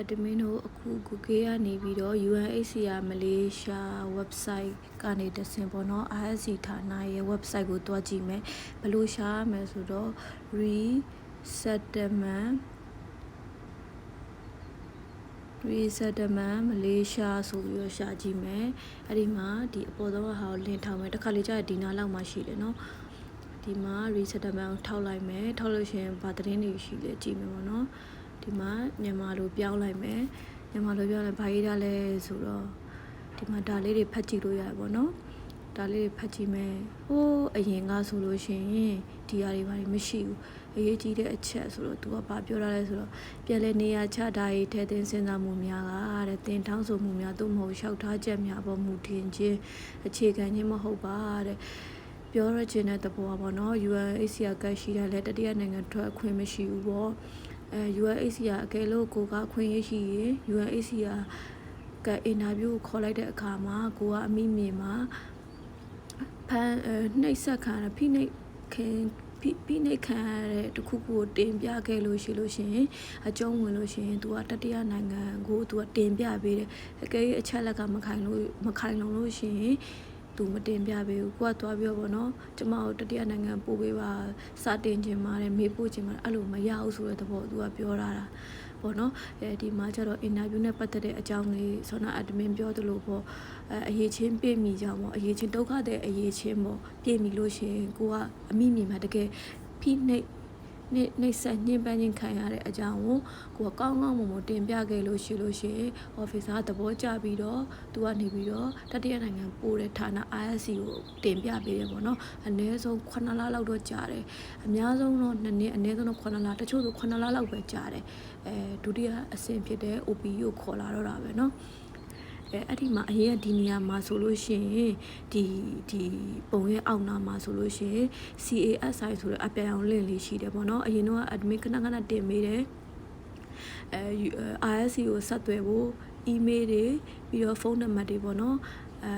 admin တို့အခု Google ကနေပြီးတော့ UNHCR မလေးရှား website ကနေတဆင်ပေါ့နော် ISC ဌာနရဲ့ website ကိုတွားကြည့်မယ်ဘယ်လိုရှာရမလဲဆိုတော့ resettlement resettlement မလေးရှားဆိုပြီးတော့ရှာကြည့်မယ်အဲ့ဒီမှာဒီအပေါ်ဆုံးဟာကိုလင်းထောက်မယ်တစ်ခါလေကြာရင်ဒီနားလောက်မှရှိတယ်နော်ဒီမှာ resettlement ကိုထောက်လိုက်မယ်ထောက်လို့ရှိရင်ဗာသတင်းတွေရှိလဲကြည့်မယ်ပေါ့နော် ဒီမှာမြန်မာလိုပြောင်းလိုက်မယ်မြန်မာလိုပြောင်းလိုက်ဘာရေးတာလဲဆိုတော့ဒီမှာဒါလေးတွေဖတ်ကြည့်လို့ရတယ်ပေါ့နော်ဒါလေးတွေဖတ်ကြည့်မယ်ဟိုးအရင်ကဆိုလို့ရှိရင်ဒီဟာတွေဘာတွေမရှိဘူးအရေးကြီးတဲ့အချက်ဆိုတော့ तू ကဘာပြောတာလဲဆိုတော့ပြန်လဲနေရာချတာရေးထဲတင်စဉ်းစားမှုများကတဲ့တင်ထောင်းဆိုမှုများသို့မဟုတ်လျှောက်ထားချက်များပေါ်မူတင်ခြင်းအခြေခံခြင်းမဟုတ်ပါတဲ့ပြောရခြင်းတဲ့သဘောပါပေါ့နော် UNHCR ကရှိတာလဲတတိယနိုင်ငံထွက်အခွင့်မရှိဘူးပေါ့ အဲ UNHCR အကယ်လို့ကိုကအခွင့်ရရှိရင် UNHCR ကအင်တာဗျူးခေါ်လိုက်တဲ့အခါမှာကိုကအမိမြင်မှာဖန်နှိပ်ဆက်ခံရဖိနှိပ်ခင်ဖိဖိနှိပ်ခံရတဲ့တခုခုကိုတင်ပြခဲ့လို့ရှိလို့ရှိရင်အကျုံးဝင်လို့ရှိရင် तू ကတတိယနိုင်ငံကို तू ကတင်ပြပေးတယ်အကယ်၍အချက်လက်ကမခိုင်လို့မခိုင်လုံလို့ရှိရင် သူမတင်ပြပေးဘူးကိုကသွားပြောပေါ့နော်ကျမတို့တတိယနိုင်ငံပို့ပေးပါစတင်ခြင်းပါတယ်မေးပို့ခြင်းပါတယ်အဲ့လိုမရဘူးဆိုတဲ့သဘောသူကပြောတာတာပေါ့နော်အဲဒီမှာကျတော့အင်တာဗျူးနဲ့ပတ်သက်တဲ့အကြောင်းလေးဆောနာအဒမင်ပြောသလိုပေါ့အဲအရေးချင်းပြည့်မိကြပေါ့အရေးချင်းဒုက္ခတဲ့အရေးချင်းပေါ့ပြည့်မိလို့ရှိရင်ကိုကအမိမြင်မှာတကယ်ဖိနှိပ် နှိနှိဆက်ညှဉ်းပန်းခြင်းခံရတဲ့အကြောင်းကိုကိုကကောင်းကောင်းမွန်မွန်တင်ပြခဲ့လို့ရှိလို့ရှိရင် officer သဘောကျပြီးတော့သူကနေပြီးတော့တတိယနိုင်ငံပို့တဲ့ဌာန ISC ကိုတင်ပြပေးတယ်ပေါ့နော်အနည်းဆုံး9လလောက်တော့ကြာတယ်အများဆုံးတော့2နှစ်အနည်းဆုံးတော့9လတချို့ဆို9လလောက်ပဲကြာတယ်အဲဒုတိယအဆင့်ဖြစ်တဲ့ OPU ကိုခေါ်လာတော့တာပဲနော် အဲအဲ့ဒီမှာအရင်ကဒီနေရာမှာဆိုလို့ရှိရင်ဒီဒီပုံရဲ့အောက်နာမှာဆိုလို့ရှိရင် CASI ဆိုတဲ့အပြန်အောင်လင့်လေးရှိတယ်ပေါ့နော်အရင်တော့ admin ခဏခဏတင်ပေးတယ်အဲ RSC ကိုဆက်သွယ်ဖို့ email တွေပြီးတော့ဖုန်းနံပါတ်တွေပေါ့နော်အဲ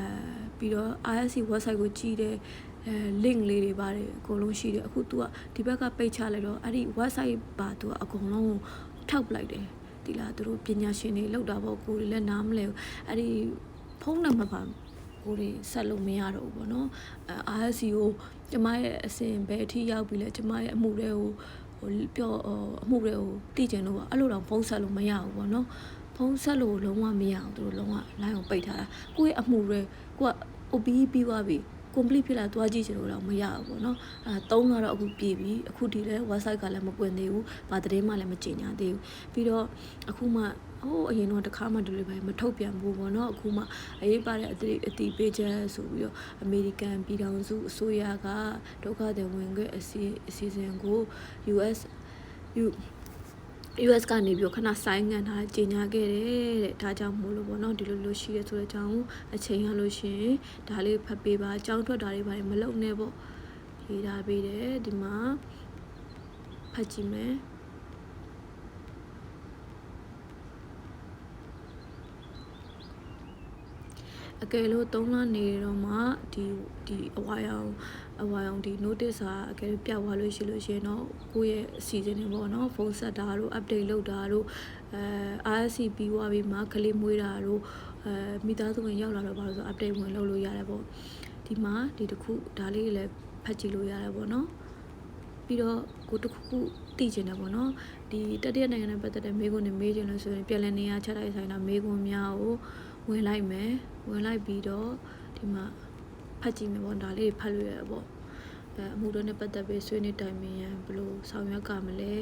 ပြီးတော့ RSC website ကိုကြည့်တဲ့အဲ link လေးတွေပါတယ်အကုန်လုံးရှိတယ်အခု तू ကဒီဘက်ကပိတ်ချလိုက်တော့အဲ့ဒီ website ပါ तू ကအကုန်လုံးထောက်ပလိုက်တယ် ဒီလားသူတို့ပညာရှင်တွေလောက်တာပေါ့ကိုယ်တွေလည်းနားမလဲဘူးအဲ့ဒီဖုန်းနံပါတ်ပါကိုယ်တွေဆက်လို့မရတော့ဘူးပေါ့နော်အဲ RSC ကိုကျမရဲ့အစဉ်ဘယ်အထိရောက်ပြီလဲကျမရဲ့အမှုတွေကိုဟိုပြောအမှုတွေကိုသိကျင်လို့ပေါ့အဲ့လိုတော့ဖုန်းဆက်လို့မရဘူးပေါ့နော်ဖုန်းဆက်လို့လုံးဝမရအောင်သူတို့လုံးဝ line ကိုပိတ်ထားတာကိုယ့်ရဲ့အမှုတွေကိုက OB ပြီးသွားပြီ complete ဖြစ်လာသွားကြည့်ချင်လို့တော့မရဘူးပေါ့နော်အဲသုံးတော့အခုပြည်ပြီအခုဒီလဲ website ကလည်းမပွင့်သေးဘူးဗာသတင်းမှလည်းမကြေညာသေးဘူးပြီးတော့အခုမှဟိုအရင်တော့တခါမှ delivery မထုတ်ပြန်ဘူးပေါ့နော်အခုမှအရေးပါတဲ့အတိအတိပေးချက်ဆိုပြီးတော့အမေရိကန်ပြည်ထောင်စုအစိုးရကဒုက္ခသည်ဝင်ခွင့်အစီအစီအစဉ်ကို US U US ကနေပြီးခဏဆိုင်းငံ့ထားကြီးညာခဲ့တယ်တဲ့ဒါကြောင့်မို့လို့ပေါ့နော်ဒီလိုလိုရှိရဆိုတဲ့အကြောင်းအချိန်ရလို့ရှိရင်ဒါလေးဖတ်ပေးပါအကြောင်းထွက်တာတွေပါမလုံနဲ့ပေါ့ရေးထားပေးတယ်ဒီမှာဖတ်ကြည့်မယ် အကယ်လို့၃လနေတော့မှဒီဒီအဝါရောင်အဝါရောင်ဒီ notice ဟာအကယ်လို့ပြတ်သွားလို့ရှိလို့ရှိရင်တော့ကိုယ့်ရဲ့အစီအစဉ်တွေပေါ့နော်ဖုန်းဆက်တာတို့ update လုပ်တာတို့အဲ RSC ပြီးသွားပြီးမှကလေးမွေးတာတို့အဲမိသားစုဝင်ရောက်လာတော့ဘာလို့ဆို update ဝင်လုပ်လို့ရတယ်ပေါ့ဒီမှာဒီတစ်ခုဒါလေးလည်းဖတ်ကြည့်လို့ရတယ်ပေါ့နော်ပြီးတော့ကိုတစ်ခုခုသိကျင်တယ်ပေါ့နော်ဒီတတိယနိုင်ငံနဲ့ပတ်သက်တဲ့မေးခွန်းတွေမေးချင်လို့ဆိုရင်ပြန်လည်နေရာချတိုက်ဆိုင်တာမေးခွန်းများကို ဝင်လိုက်မယ်ဝင်လိုက်ပြီးတော့ဒီမှာဖတ်ကြည့်မယ်ပေါ့ဒါလေးဖတ်လို့ရပေါ့အဲအမှုတော်နဲ့ပတ်သက်ပြီးဆွေးနွေးတိုင်ပင်ရန်ဘယ်လိုဆောင်ရွက်ကမလဲ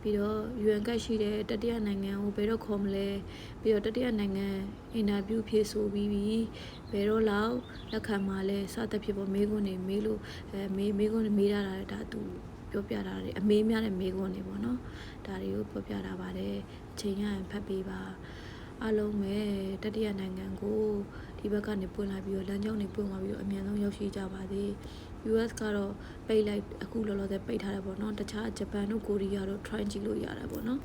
ပြီးတော့ UN ကရှိတဲ့တတိယနိုင်ငံကိုဘယ်တော့ခေါ်မလဲပြီးတော့တတိယနိုင်ငံအင်တာဗျူးဖြေဆိုပြီးပြီးဘယ်တော့လောက်လက်ခံမှာလဲစသဖြင့်ပေါ့မေးခွန်းတွေမေးလို့အဲမေးမေးခွန်းတွေမေးတာဒါသူပြောပြတာတွေအမေးများတဲ့မေးခွန်းတွေပေါ့နော်ဒါတွေကိုပြောပြတာပါတယ်အချိန်ရရင်ဖတ်ပေးပါ အလုံးပဲတတိယနိုင်ငံကိုဒီဘက်ကနေပွင့်လာပြီးတော့လမ်းကြောင်းတွေပွင့်သွားပြီးတော့အမြန်ဆုံးရောက်ရှိကြပါသေး US ကတော့ပိတ်လိုက်အခုလောလောဆယ်ပိတ်ထားတယ်ပေါ့နော်တခြားဂျပန်တို့ကိုရီးယားတို့ try ကြည့်လို့ရတာပေါ့နော်